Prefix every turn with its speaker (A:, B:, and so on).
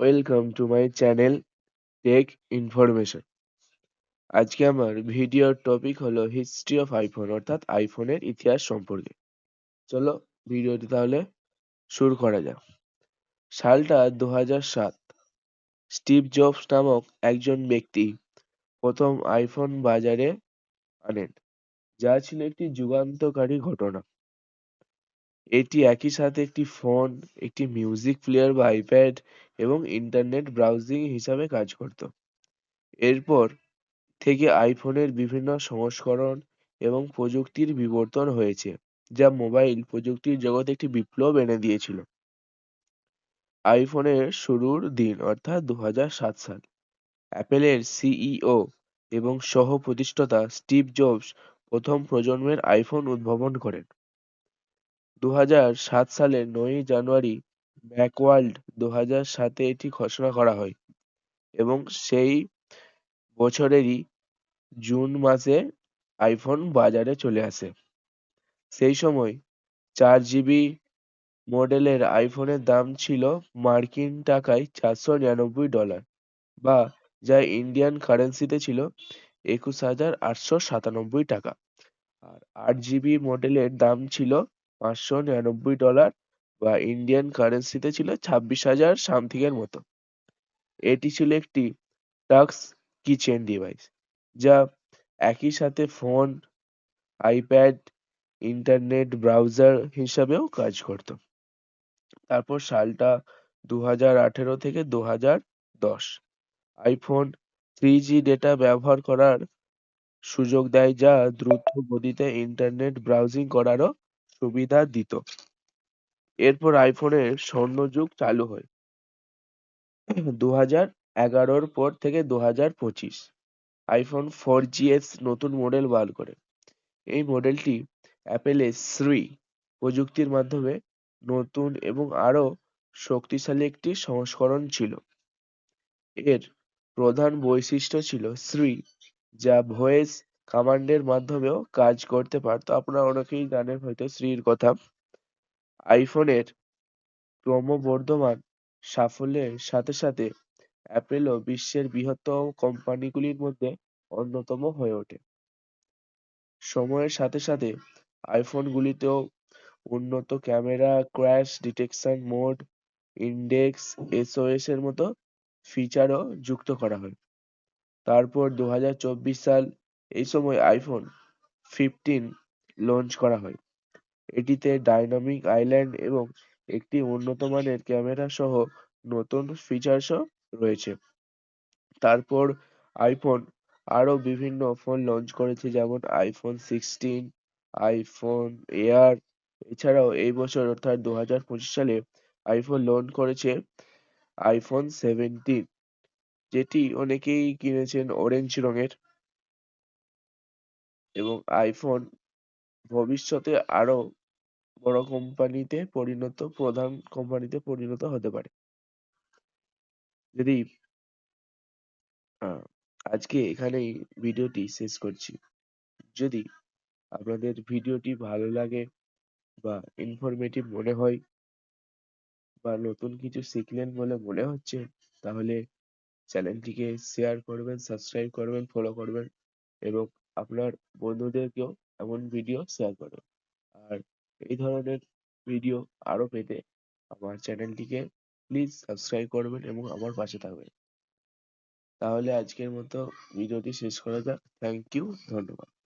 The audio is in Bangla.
A: Welcome to my channel, Tech Information. আজকে আমার video topic হলো history of iPhone, অর্থাৎ iPhone এর ইতিহাস সম্পর্কে। চলো video টি তাহলে শুরু করা যাক। সালটা দু হাজার সাত, স্টিভ জবস নামক একজন ব্যক্তি প্রথম iPhone বাজারে আনেন, যা ছিল একটি যুগান্তকারী ঘটনা। এটি একই সাথে একটি ফোন, একটি music player বা ipad এবং internet browsing হিসেবে কাজ করত। এরপর থেকে iPhone এর বিভিন্ন সংস্করণ এবং প্রযুক্তির বিবর্তন হয়েছে, যা mobile প্রযুক্তির জগতে একটি বিপ্লব এনে দিয়েছিল। iPhone এর শুরুর দিন, অর্থাৎ দু হাজার সাত সাল apple এর CEO এবং সহ প্রতিষ্ঠাতা স্টিভ জবস প্রথম প্রজন্মের iPhone উদ্ভাবন করেন। দু হাজার সাত সালের নয়ই জানুয়ারি macworld দু হাজার সাতে এটি ঘোষণা করা হয় এবং সেই বছরেরই জুন মাসে iPhone বাজারে চলে আসে। সেই সময় চার GB model এর এর দাম ছিল মার্কিন টাকায় চারশো নিরানব্বই ডলার বা যা Indian currency তে ছিল একুশ হাজার আটশো সাতানব্বই টাকা। আর আট GB model এর দাম ছিল পাঁচশো নিরানব্বই ডলার বা Indian currency তে ছিল ছাব্বিশ হাজার something এর মতো। এটি ছিল একটি touch keychain device, যা একই সাথে ফোন ipad, internet browser হিসেবেও কাজ করত। তারপর সালটা দু হাজার আঠারো থেকে দু হাজার দশ, iPhone three G data ব্যবহার করার সুযোগ দেয়, যা দ্রুত গতিতে internet browsing করারও সুবিধা দিত। এরপর iPhone এর স্বর্ণযুগ চালু হয়। দু হাজার এগারোর পর থেকে দু হাজার পঁচিশ iPhone four G এর নতুন model বার করে। এই model টি apple এর three প্রযুক্তির মাধ্যমে নতুন এবং আরও শক্তিশালী একটি সংস্করণ ছিল। এর প্রধান বৈশিষ্ট্য ছিল three যা voice command এর মাধ্যমেও কাজ করতে পারতো। আপনারা অনেকেই জানেন হয়তো এর কথা। এর ক্রমবর্ধমান সাফল্যের সাথে সাথে apple ও বিশ্বের বৃহত্তম company গুলির মধ্যে অন্যতম হয়ে ওঠে। সময়ের সাথে সাথে iPhone গুলিতেও উন্নত camera crash detection mode, index SOS এর মতো feature ও যুক্ত করা হয়। তারপর দু হাজার চব্বিশ সাল এই সময় iPhone fifteen launch করা হয় এটিতে dynamic island এবং একটি উন্নত মানের camera সহ নতুন features ও রয়েছে তারপর iPhone আরও বিভিন্ন phone launch করেছে যেমন iPhone sixteen iPhone air এছাড়াও এই বছর অর্থাৎ দু হাজার পঁচিশ সালে iPhone launch করেছে iPhone seventeen যেটি অনেকেই কিনেছেন orange রঙের এবং iPhone ভবিষ্যতে আরও বড় company তে পরিণত, প্রধান company তে পরিণত হতে পারে। যদি আহ আজকে এখানেই video টি শেষ করছি। যদি আপনাদের video টি ভালো লাগে বা informative মনে হয় বা নতুন কিছু শিখলেন বলে মনে হচ্ছে, তাহলে channel টিকে share করবেন, subscribe করবেন, follow করবেন এবং আপনার বন্ধুদেরকেও এমন video share করুন আর এই ধরনের video আরও পেতে আমার channel টিকে please subscribe করবেন এবং আমার পাশে থাকবেন। তাহলে আজকের মতো video টি শেষ করা যাক। Thank you, ধন্যবাদ।